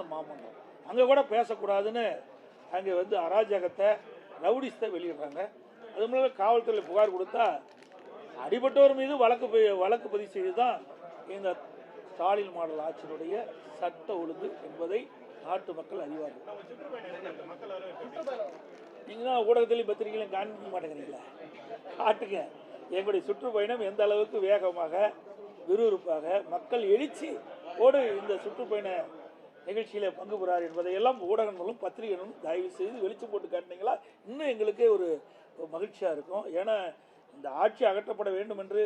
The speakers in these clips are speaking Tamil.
அது மாமன்றம் அங்கே கூட பேசக்கூடாதுன்னு அங்கே வந்து அராஜகத்தை ரவுடிஸ்தை வெளியிடுறாங்க. அது மூலம் காவல்துறையில் புகார் கொடுத்தா அடிபட்டோர் மீது வழக்கு வழக்கு பதிவு செய்து தான் இந்த ஸ்டாலின் மாடல் ஆட்சியினுடைய சட்ட ஒழுங்கு என்பதை நாட்டு மக்கள் அறிவார்கள். நீங்கள் தான் ஊடகத்திலையும் பத்திரிகையிலையும் காண்பிக்க மாட்டேங்கிறீங்களா? காட்டுங்க. எங்களுடைய சுற்றுப்பயணம் எந்த அளவுக்கு வேகமாக விறுவிறுப்பாக மக்கள் எழுச்சி ஓடு இந்த சுற்றுப்பயண நிகழ்ச்சியில் பங்கு பெறார் என்பதையெல்லாம் ஊடகங்களும் பத்திரிகைகளும் தயவு செய்து வெளிச்சம் போட்டு காட்டினீங்களா? இன்னும் எங்களுக்கே ஒரு மகிழ்ச்சியாக இருக்கும். ஏன்னா இந்த ஆட்சி அகற்றப்பட வேண்டும் என்று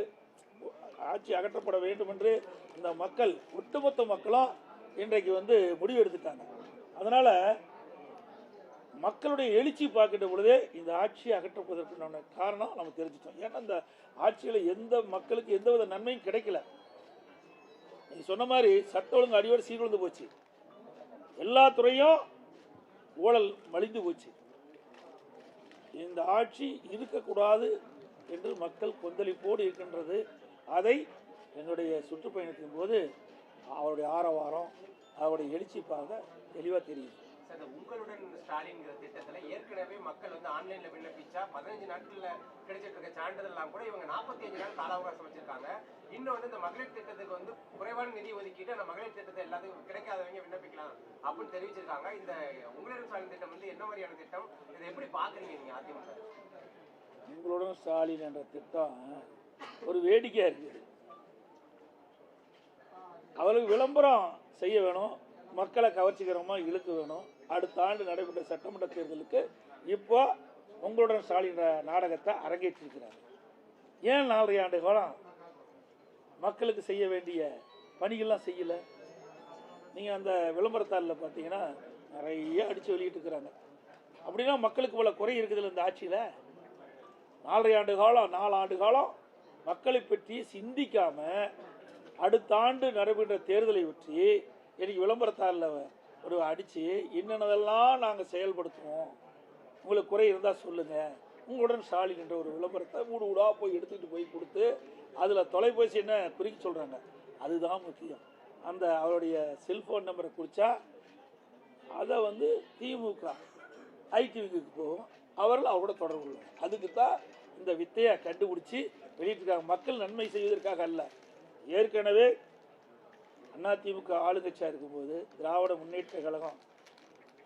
ஆட்சி அகற்றப்பட வேண்டும் என்று இந்த மக்கள் ஒட்டுமொத்த மக்களும் இன்றைக்கு வந்து முடிவு எடுத்துட்டாங்க அதனால் மக்களுடைய எழுச்சி பார்க்கின்ற பொழுதே இந்த ஆட்சியை அகற்றப்படுவதற்கான காரணம் நம்ம தெரிஞ்சிட்டோம் ஏன்னா இந்த ஆட்சியில் எந்த மக்களுக்கு எந்தவித நன்மையும் கிடைக்கல. நீங்கள் சொன்ன மாதிரி சட்ட ஒழுங்கு அடியோடு சீர்குலைந்து போச்சு. எல்லா துறையும் ஊழல் மலிந்து போச்சு. இந்த ஆட்சி இருக்கக்கூடாது என்று மக்கள் கொந்தளிப்போடு இருக்கின்றது. அதை என்னுடைய சுற்றுப்பயணத்தின் போது அவருடைய ஆரவாரம் அவருடைய எழுச்சி பார்க்க தெளிவாக தெரியுது. சார் இந்த உங்களுடன் ஸ்டாலின்ங்கிற திட்டத்துல ஏற்கனவே மக்கள் வந்து ஆன்லைன்ல விண்ணப்பிச்சா பதினஞ்சு நாட்கள்ல கிடைச்சிட்டு இருக்க சான்றிதழ்லாம் கூட இவங்க 45 நாள் கால அவகாசம் வச்சிருக்காங்க. இன்னும் வந்து இந்த மகளிர் திட்டத்துக்கு வந்து குறைவான நிதி ஒதுக்கிட்டு அந்த மகளிர் திட்டத்தை எல்லாத்துக்கும் கிடைக்காதவங்க விண்ணப்பிக்கலாம் அப்படின்னு தெரிவிச்சிருக்காங்க. இந்த உங்களுடன் ஸ்டாலின் திட்டம் வந்து என்ன மாதிரியான திட்டம்? இதை எப்படி பாக்குறீங்க நீங்க அதிமுக உங்களுடன் ஸ்டாலின் என்ற திட்டம் ஒரு வேடிக்கையாக இருக்குது. அவருக்கு விளம்பரம் செய்ய வேணும் மக்களை கவர்ச்சிகரமாக இழுக்க வேணும். அடுத்த ஆண்டு நடைபெற்ற சட்டமன்ற தேர்தலுக்கு இப்போ உங்களுடன் ஸ்டாலின் நாடகத்தை அரங்கேற்றிருக்கிறார். ஏன் நாலரை ஆண்டு காலம் மக்களுக்கு செய்ய வேண்டிய பணிகள்லாம் செய்யலை? நீங்கள் அந்த விளம்பரத்தாளில் பார்த்தீங்கன்னா நிறைய அடித்து வெளியிட்டு இருக்கிறாங்க. அப்படின்னா மக்களுக்கு இவ்வளோ குறை இருக்குதுல்ல இந்த ஆட்சியில்? நாலரை ஆண்டு காலம் நாலு ஆண்டு காலம் மக்களை பற்றி சிந்திக்காமல் அடுத்த ஆண்டு நடைபெற்ற தேர்தலை பற்றி எனக்கு விளம்பரத்தாளில் ஒரு அடித்து என்னென்னதெல்லாம் நாங்கள் செயல்படுத்துவோம் உங்களுக்கு குறை இருந்தால் சொல்லுங்கள் உங்களுடன் ஸ்டாலின் என்ற ஒரு விளம்பரத்தை வீடு வீடாக போய் எடுத்துக்கிட்டு போய் கொடுத்து அதில் தொலைபேசி என்ன குறிக்க சொல்கிறாங்க அதுதான் முக்கியம். அந்த அவருடைய செல்ஃபோன் நம்பரை குறித்தா அதை வந்து திமுக ஐடிவிக்கு போகும். அவர்கள் அவரோட தொடர்பு கொள்வாங்க அதுக்கு தான் இந்த வித்தையை கண்டுபிடிச்சி வெளியிட்டிருக்காங்க. மக்கள் நன்மை செய்வதற்காக அல்ல. ஏற்கனவே அதிமுக ஆளுங்கட்சியாக இருக்கும்போது திராவிட முன்னேற்ற கழகம்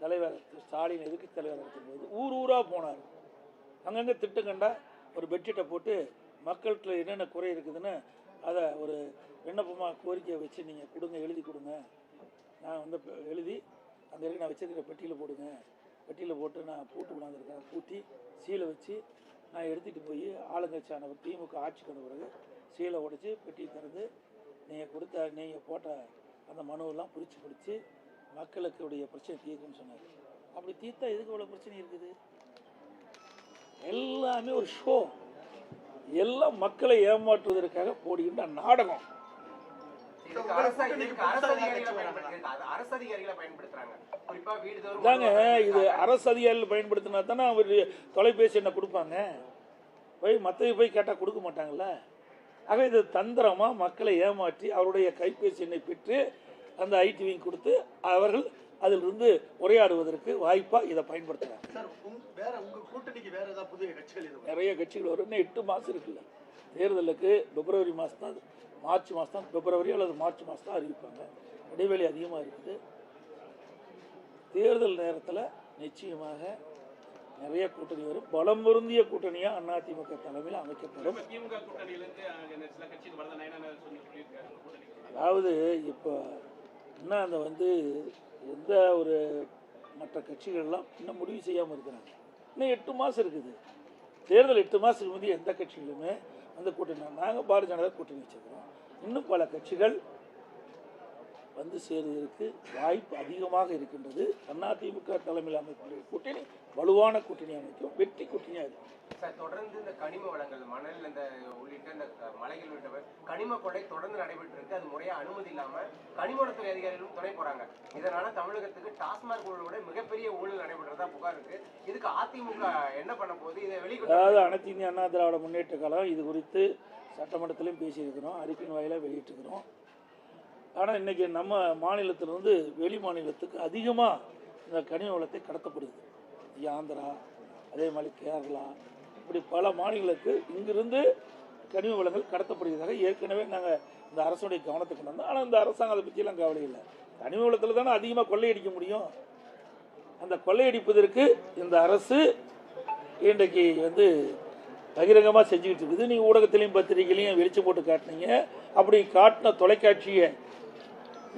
தலைவர் ஸ்டாலின் எதிர்க்கு தலைவர் இருக்கும்போது ஊர் ஊராக போனார். அங்கங்கே திட்டம் கண்டா ஒரு பெட்ஷீட்டை போட்டு மக்கள்கிட்ட என்னென்ன குறை இருக்குதுன்னு அதை ஒரு விண்ணப்பமாக கோரிக்கையை வச்சு நீங்கள் கொடுங்க எழுதி கொடுங்க. நான் வந்து எழுதி அந்த இருக்கு நான் வச்சிருக்கிற பெட்டியில் போடுங்க. பெட்டியில் போட்டு நான் பூட்டு கொண்டாந்துருக்கேன். பூட்டி சீலை வச்சு நான் எடுத்துகிட்டு போய் ஆளுங்கட்சியான திமுக ஆட்சிக்கு வந்த பிறகு சீலை உடைச்சி பெட்டியை திறந்து நீங்கள் கொடுத்த நீங்கள் போட்ட அந்த மனுவெல்லாம் பிரித்து பிடிச்சி மக்களுக்குடைய பிரச்சனை தீர்க்கும்னு சொன்னார். அப்படி தீர்த்தா எதுக்கு இவ்வளோ பிரச்சனை இருக்குது? எல்லாமே ஒரு ஷோ எல்லாம் மக்களை ஏமாற்றுவதற்காக போடுகின்ற நாடகம். தாங்க இது அரசு அதிகாரிகள் பயன்படுத்தினா தானே அவர் தொலைபேசி என்ன கொடுப்பாங்க. போய் மற்ற போய் கேட்டால் கொடுக்க மாட்டாங்கல்ல? ஆக இது தந்திரமாக மக்களை ஏமாற்றி அவருடைய கைபேசி எண்ணை பெற்று அந்த ஐடிவிங் கொடுத்து அவர்கள் அதிலிருந்து உரையாடுவதற்கு வாய்ப்பாக இதை பயன்படுத்துகிறாங்க நிறைய கட்சிகள் வரும். இன்னும் எட்டு மாதம் இருக்குல்ல. தேர்தலுக்கு பிப்ரவரி மாதம் தான் மார்ச் மாதம் தான் பிப்ரவரி அல்லது மார்ச் மாதம் தான் அறிவிப்பாங்க. இடைவெளி அதிகமாக இருக்குது. தேர்தல் நேரத்தில் நிச்சயமாக நிறைய கூட்டணி வரும். பலம் பொருந்திய கூட்டணியாக அதிமுக தலைமையில் அமைக்கப்படும். அதாவது இப்போ இன்னும் அந்த வந்து எந்த ஒரு மற்ற கட்சிகள்லாம் இன்னும் முடிவு செய்யாமல் இருக்கிறாங்க. இன்னும் எட்டு மாதம் இருக்குது. தேர்தல் எட்டு மாதத்துக்கு முந்தைய எந்த கட்சிகளுமே அந்த கூட்டணி நாங்கள் பாரதிய ஜனதா கூட்டணி வச்சுருக்கிறோம். இன்னும் பல கட்சிகள் வந்து சேருவதற்கு வாய்ப்பு அதிகமாக இருக்கின்றது. அதிமுக தலைமையில் அமைக்கக்கூடிய கூட்டணி வலுவான கூட்டணி அமைக்கும். வெற்றி கூட்டணியாக இருக்கும். சார் தொடர்ந்து இந்த கனிம வளங்கள் மணல் இந்த உள்ளிட்ட இந்த மலைகள் உள்ளிட்ட கனிம கொள்ளை தொடர்ந்து நடைபெற்று இருக்கு அது முறையா அனுமதி இல்லாம கனிமவளத்துறை அதிகாரிகளும் துணை போறாங்க. இதனால தமிழகத்துக்கு டாஸ்மாக் ஊழலோட மிகப்பெரிய ஊழல் நடைபெற்றதா புகார் இருக்கு. இதுக்கு அதிமுக என்ன பண்ண போகுது? இதை வெளிக்கொண்டு அதாவது அனைத்து இந்திய அண்ணா திராவிட முன்னேற்ற கழகம் இது குறித்து சட்டமன்றத்திலையும் பேசியிருக்கிறோம். அறிக்கையின் வாயிலாக வெளியிட்டிருக்கிறோம். ஆனால் இன்றைக்கி நம்ம மாநிலத்திலிருந்து வெளி மாநிலத்துக்கு அதிகமாக இந்த கனிம வளத்தை கடத்தப்படுது. ஆந்திரா அதே மாதிரி கேரளா இப்படி பல மாநிலங்களுக்கு இங்கிருந்து கனிம வளங்கள் கடத்தப்படுகிறதாக ஏற்கனவே நாங்கள் இந்த அரசுடைய கவனத்துக்கு கொண்டு வந்தோம். ஆனால் இந்த அரசாங்கம் அதை பற்றியெல்லாம் கவலை இல்லை. கனிம வளத்தில் தானே அதிகமாக கொள்ளையடிக்க முடியும். அந்த கொள்ளையடிப்பதற்கு இந்த அரசு இன்றைக்கு வந்து பகிரங்கமாக செஞ்சுக்கிட்டு இருக்குது. நீங்கள் ஊடகத்திலையும் பத்திரிகையிலையும் வெளிச்சம் போட்டு காட்டினீங்க. அப்படி காட்டின தொலைக்காட்சியை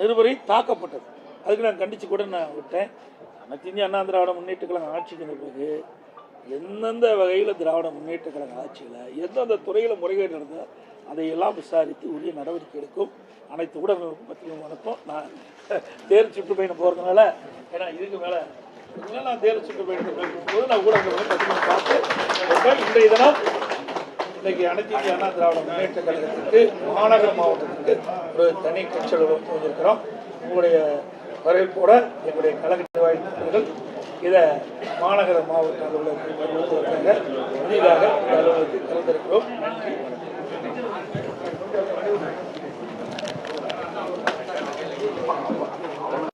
நிருபரை தாக்கப்பட்டது. அதுக்கு நான் கண்டித்து கூட நான் விட்டேன். அனைத்து இந்திய அண்ணா திராவிட முன்னேற்ற கழகம் ஆட்சிக்கு வந்த பிறகு எந்தெந்த வகையில் திராவிட முன்னேற்ற கழக ஆட்சியில் எந்தெந்த துறையில் முறைகேடு நடந்ததோ அதையெல்லாம் விசாரித்து உரிய நடவடிக்கை எடுக்கும். அனைத்து ஊடகங்களுக்கும் பத்திரிகை வணக்கம். நான் தேர் சுற்றுப்பயணம் போகிறதுனால ஏன்னா இதுக்கு மேலே இதனால நான் தேர் சுற்றுப்பயணத்தில் போது நான் ஊடகங்களை பத்திரிகை பார்த்து இன்றைய தினம் இன்னைக்கு அனைத்து இந்திய அண்ணா திராவிட முன்னேற்ற கழகத்திற்கு மாநகர மாவட்டத்திற்கு ஒரு தனி கட்சி அலுவலகம் துவங்கியிருக்கிறோம் உங்களுடைய வரவேற்போட எங்களுடைய கழக நிர்வாகிகள் இதை மாநகர மாவட்டத்தில் உள்ள வருவதற்காக புதிதாக இந்த அலுவலகத்தில் திறந்திருக்கிறோம் நன்றி. வணக்கம்